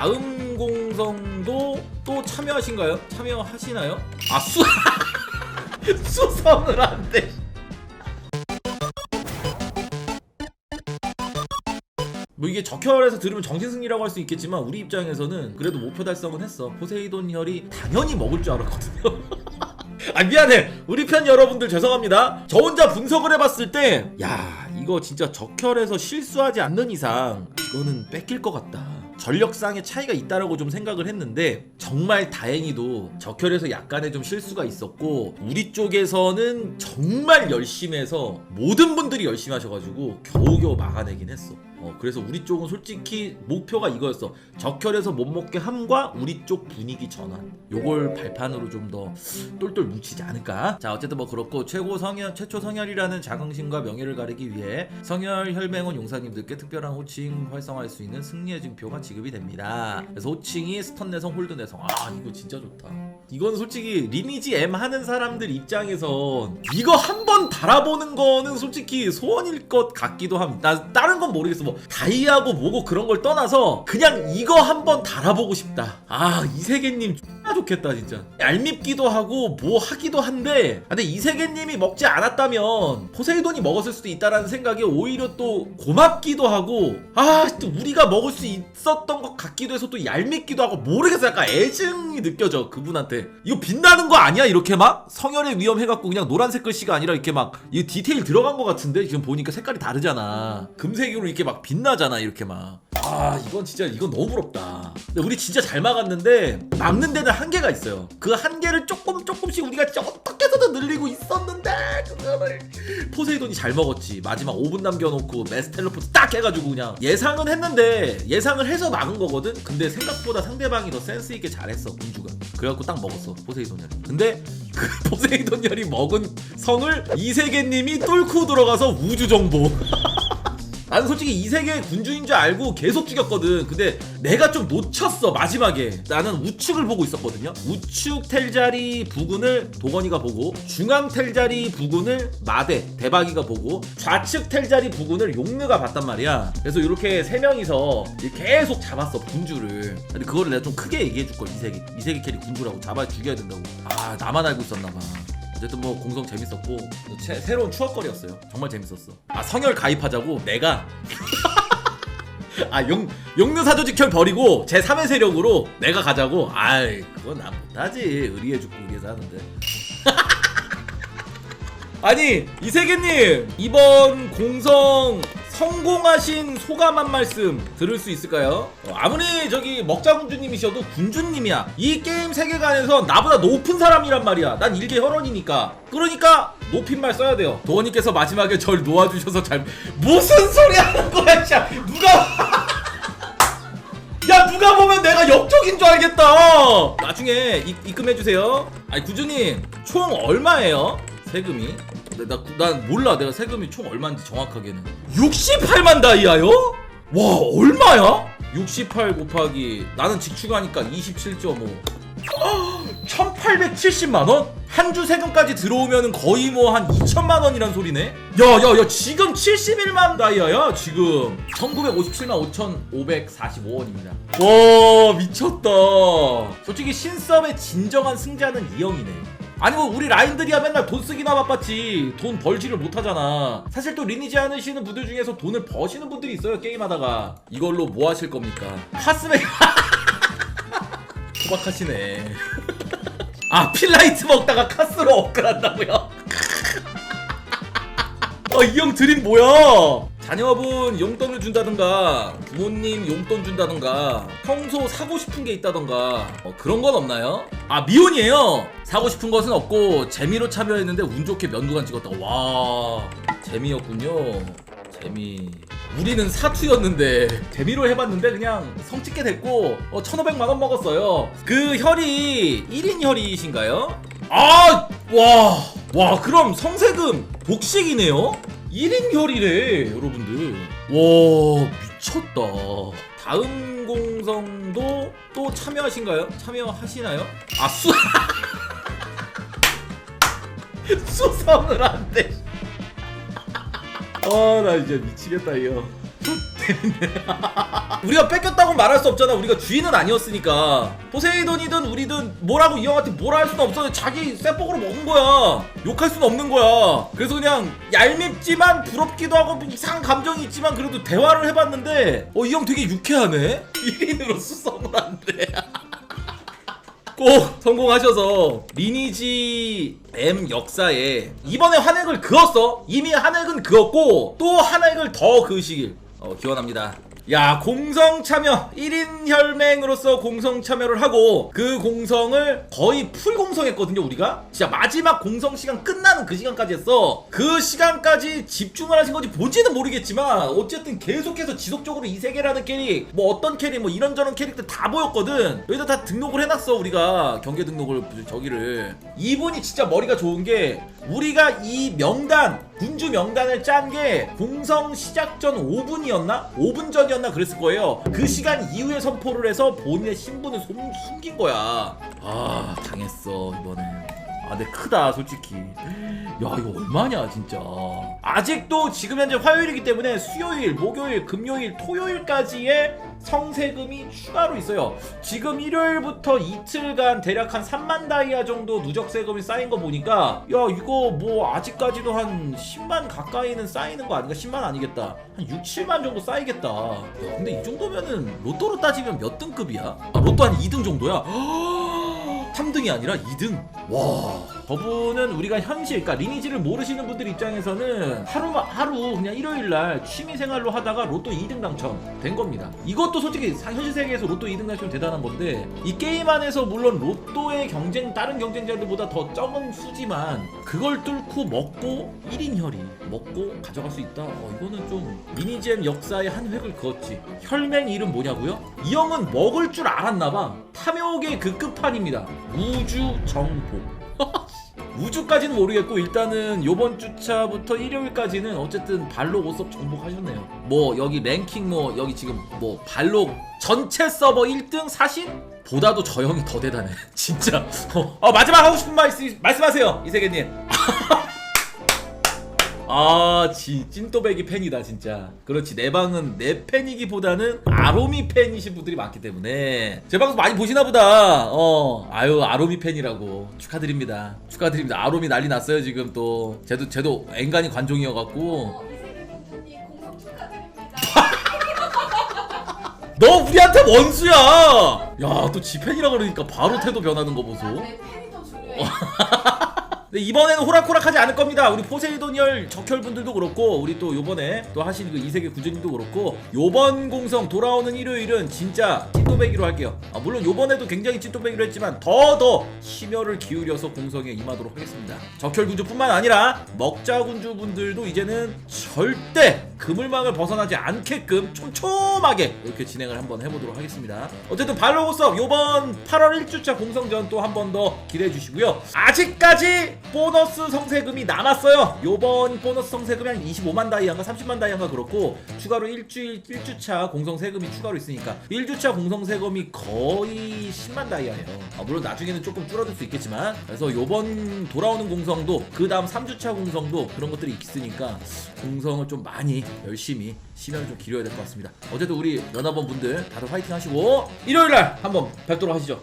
다음 공성도 또 참여하신가요? 참여하시나요? 아 수... 수성을 한대. 뭐 이게 적혈에서 들으면 정신승리라고 할 수 있겠지만 우리 입장에서는 그래도 목표 달성은 했어. 포세이돈 혈이 당연히 먹을 줄 알았거든요. 아 미안해. 우리 편 여러분들 죄송합니다. 저 혼자 분석을 해봤을 때 야 이거 진짜 적혈에서 실수하지 않는 이상 이거는 뺏길 것 같다 전력상의 차이가 있다라고 좀 생각을 했는데 정말 다행히도 적혈에서 약간의 좀 실수가 있었고 우리 쪽에서는 정말 열심히 해서 모든 분들이 열심히 하셔가지고 겨우겨우 막아내긴 했어 어, 그래서 우리 쪽은 솔직히 목표가 이거였어. 적혈에서 못 먹게 함과 우리 쪽 분위기 전환. 요걸 발판으로 좀 더 똘똘 뭉치지 않을까? 자, 어쨌든 뭐 그렇고 최고 성혈, 최초 성혈이라는 자긍심과 명예를 가리기 위해 성혈 혈맹원 용사님들께 특별한 호칭 활성화할 수 있는 승리의 증표가 지급이 됩니다. 그래서 호칭이 스턴 내성, 홀드 내성. 아, 이거 진짜 좋다. 이건 솔직히 리니지 M 하는 사람들 입장에선 이거 한 번 달아보는 거는 솔직히 소원일 것 같기도 합니다. 나 다른 건 모르겠어. 뭐 다이아고 뭐고 그런 걸 떠나서 그냥 이거 한번 달아보고 싶다. 아 이세계님 좋겠다 진짜. 얄밉기도 하고 뭐 하기도 한데 근데 이세계님이 먹지 않았다면 포세이돈이 먹었을 수도 있다라는 생각이 오히려 또 고맙기도 하고 아 또 우리가 먹을 수 있었던 것 같기도 해서 또 얄밉기도 하고 모르겠어. 약간 애증이 느껴져 그분한테. 이거 빛나는 거 아니야? 이렇게 막? 성혈의 위험 해갖고 그냥 노란색 글씨가 아니라 이렇게 막 이 디테일 들어간 것 같은데? 지금 보니까 색깔이 다르잖아. 금색으로 이렇게 막 빛나잖아 이렇게 막 아 이건 진짜 이건 너무 부럽다. 근데 우리 진짜 잘 막았는데 막는 데는 한계가 있어요. 그 한계를 조금 조금씩 우리가 진짜 어떻게 해서든 늘리고 있었는데 그거를 포세이돈이 잘 먹었지. 마지막 5분 남겨놓고 메스텔로포트 딱 해가지고 그냥 예상은 했는데 예상을 해서 막은 거거든. 근데 생각보다 상대방이 더 센스 있게 잘했어 군주가. 그래갖고 딱 먹었어 포세이돈열이. 근데 그 포세이돈열이 먹은 성을 이세계님이 뚫고 들어가서 우주 정보 나는 솔직히 이 세계 군주인 줄 알고 계속 죽였거든. 근데 내가 좀 놓쳤어 마지막에. 나는 우측을 보고 있었거든요. 우측 텔자리 부근을 도건이가 보고 중앙 텔자리 부근을 마대 대박이가 보고 좌측 텔자리 부근을 용르가 봤단 말이야. 그래서 이렇게 세 명이서 계속 잡았어 군주를. 근데 그거를 내가 좀 크게 얘기해 줄 걸. 이 세계 이 세계 캐리 군주라고 잡아 죽여야 된다고. 아 나만 알고 있었나 봐. 어쨌든 뭐 공성 재밌었고 새- 새로운 추억거리였어요. 정말 재밌었어. 아 성열 가입하자고 내가 아 용 용느 사조직혈 버리고 제 3의 세력으로 내가 가자고. 아이 그건 나 못하지. 의리해 죽고 의리해서 하는데. 아니 이세계님 이번 공성 성공하신 소감 한 말씀 들을 수 있을까요? 어, 아무리 저기 먹자군주님이셔도 군주님이야. 이 게임 세계관에서 나보다 높은 사람이란 말이야. 난 일개 혈원이니까. 그러니까 높인 말 써야 돼요. 도원님께서 마지막에 절 놓아주셔서 잘 무슨 소리 하는 거야 진짜. 누가? 야 누가 보면 내가 역적인 줄 알겠다. 나중에 입, 입금해주세요. 아니 구주님 총 얼마예요? 세금이 나, 나, 난 몰라 내가 세금이 총 얼마인지 정확하게는 68만 다이아요? 와 얼마야? 68 곱하기 나는 직추가니까 27.5 1870만 원? 한 주 세금까지 들어오면 거의 뭐 한 2천만 원이란 소리네? 야야야 지금 71만 다이아야 지금 1957만 5,545원입니다 와 미쳤다 솔직히 신섭의 진정한 승자는 이 형이네 아니 뭐 우리 라인들이야 맨날 돈 쓰기나 바빴지. 돈 벌지를 못하잖아. 사실 또 리니지 하시는 분들 중에서 돈을 버시는 분들이 있어요 게임하다가. 이걸로 뭐 하실 겁니까? 카스메 토박하시네. 아 필라이트 먹다가 카스로 업글한다고요? 어이 형 드림 뭐야 자녀분 용돈을 준다던가 부모님 용돈 준다던가 평소 사고 싶은 게 있다던가 어, 그런 건 없나요? 아 미혼이에요 사고 싶은 것은 없고 재미로 참여했는데 운 좋게 면도관 찍었다 와 재미였군요 재미 우리는 사투였는데 재미로 해봤는데 그냥 성 찍게 됐고 어, 1500만원 먹었어요 그 혈이 1인 혈이신가요? 아! 와! 와 그럼 성세금 복식이네요? 1인 혈이래 여러분들 와 미쳤다 다음 공성도 또 참여하신가요? 참여하시나요? 아 수... 수성을 한대 아나 이제 미치겠다 이거 되는데. 우리가 뺏겼다고 말할 수 없잖아. 우리가 주인은 아니었으니까. 포세이돈이든 우리든 뭐라고 이 형한테 뭐라 할 수는 없어 자기 쇠복으로 먹은 거야. 욕할 수는 없는 거야. 그래서 그냥 얄밉지만 부럽기도 하고 뭐 이상한 감정이 있지만 그래도 대화를 해봤는데 어 이 형 되게 유쾌하네? 1인으로 수성을 한대. 꼭 성공하셔서 리니지 M 역사에 이번에 한 획을 그었어. 이미 한 획은 그었고 또 한 획을 더 그으시길 어, 기원합니다 야 공성 참여. 1인 혈맹으로서 공성 참여를 하고 그 공성을 거의 풀 공성했거든요 우리가. 진짜 마지막 공성 시간 끝나는 그 시간까지 했어. 그 시간까지 집중을 하신 건지 뭔지는 모르겠지만 어쨌든 계속해서 지속적으로 이 세계라는 캐릭 뭐 어떤 캐릭 뭐 이런저런 캐릭터 다 보였거든. 여기다 다 등록을 해놨어 우리가. 경계 등록을 저기를. 이분이 진짜 머리가 좋은 게 우리가 이 명단 군주 명단을 짠 게 공성 시작 전 5분이었나? 5분 전이었나 그랬을 거예요. 그 시간 이후에 선포를 해서 본인의 신분을 숨, 숨긴 거야. 아 당했어 이번에. 아, 근데 크다 솔직히. 야 이거 얼마냐 진짜. 아직도 지금 현재 화요일이기 때문에 수요일, 목요일, 금요일, 토요일까지의 성세금이 추가로 있어요. 지금 일요일부터 이틀간 대략 한 3만 다이아 정도 누적 세금이 쌓인 거 보니까 야 이거 뭐 아직까지도 한 10만 가까이는 쌓이는 거 아닌가? 10만 아니겠다. 한 6, 7만 정도 쌓이겠다. 야 근데 이 정도면은 로또로 따지면 몇 등급이야? 아 로또 한 2등 정도야? 3등이 아니라 2등. 와. 저분은 우리가 현실, 그러니까 리니지를 모르시는 분들 입장에서는 하루 하루 그냥 일요일 날 취미 생활로 하다가 로또 2등 당첨된 겁니다. 이것도 솔직히 사- 현실 세계에서 로또 2등 당첨 대단한 건데 이 게임 안에서 물론 로또의 경쟁 다른 경쟁자들보다 더 적은 수지만 그걸 뚫고 먹고 1인 혈이 먹고 가져갈 수 있다. 어, 이거는 좀 리니지엠 역사의 한 획을 그었지. 혈맹 이름 뭐냐고요? 이 형은 먹을 줄 알았나봐. 탐욕의 그 끝판입니다. 우주 정복. 우주까지는 모르겠고 일단은 요번 주차부터 일요일까지는 어쨌든 발록 오섭 정복하셨네요. 뭐 여기 랭킹 뭐 여기 지금 뭐 발록 전체 서버 1등 사신 보다도 저 형이 더 대단해. 진짜. 어, 어, 마지막 하고 싶은 말 있으, 말씀하세요 이세계님. 아, 지, 찐또배기 팬이다, 진짜. 그렇지. 내 방은 내 팬이기보다는 아로미 팬이신 분들이 많기 때문에. 제 방송 많이 보시나 보다. 어, 아유, 아로미 팬이라고. 축하드립니다. 축하드립니다. 아로미 난리 났어요, 지금 또. 쟤도, 쟤도 앵간히 관종이어갖고. 너 우리한테 원수야! 야, 또 지 팬이라 그러니까 바로 태도 변하는 거 보소. 난내 팬이 더 중요해. 네, 이번에는 호락호락하지 않을 겁니다. 우리 포세이돈열 적혈분들도 그렇고 우리 또 요번에 또 하신 그 이세계 구조님도 그렇고 요번 공성 돌아오는 일요일은 진짜 찐또배기로 할게요. 아, 물론 요번에도 굉장히 찐또배기로 했지만 더 더 심혈을 기울여서 공성에 임하도록 하겠습니다. 적혈 군주뿐만 아니라 먹자 군주분들도 이제는 절대 그물망을 벗어나지 않게끔 촘촘하게 이렇게 진행을 한번 해보도록 하겠습니다. 어쨌든 발로고섭 요번 8월 1주차 공성전 또 한 번 더 기대해 주시고요. 아직까지 보너스 성세금이 남았어요. 요번 보너스 성세금이 한 25만 다이아인가 30만 다이아인가 그렇고 추가로 일주일 1주차 공성 세금이 추가로 있으니까 1주차 공성 세금이 거의 10만 다이아예요. 아, 물론 나중에는 조금 줄어들 수 있겠지만 그래서 요번 돌아오는 공성도 그 다음 3주차 공성도 그런 것들이 있으니까 공성을 좀 많이 열심히 심혈을 좀 기울여야 될 것 같습니다. 어쨌든 우리 연합원 분들 다들 화이팅 하시고 일요일 날 한번 뵙도록 하시죠.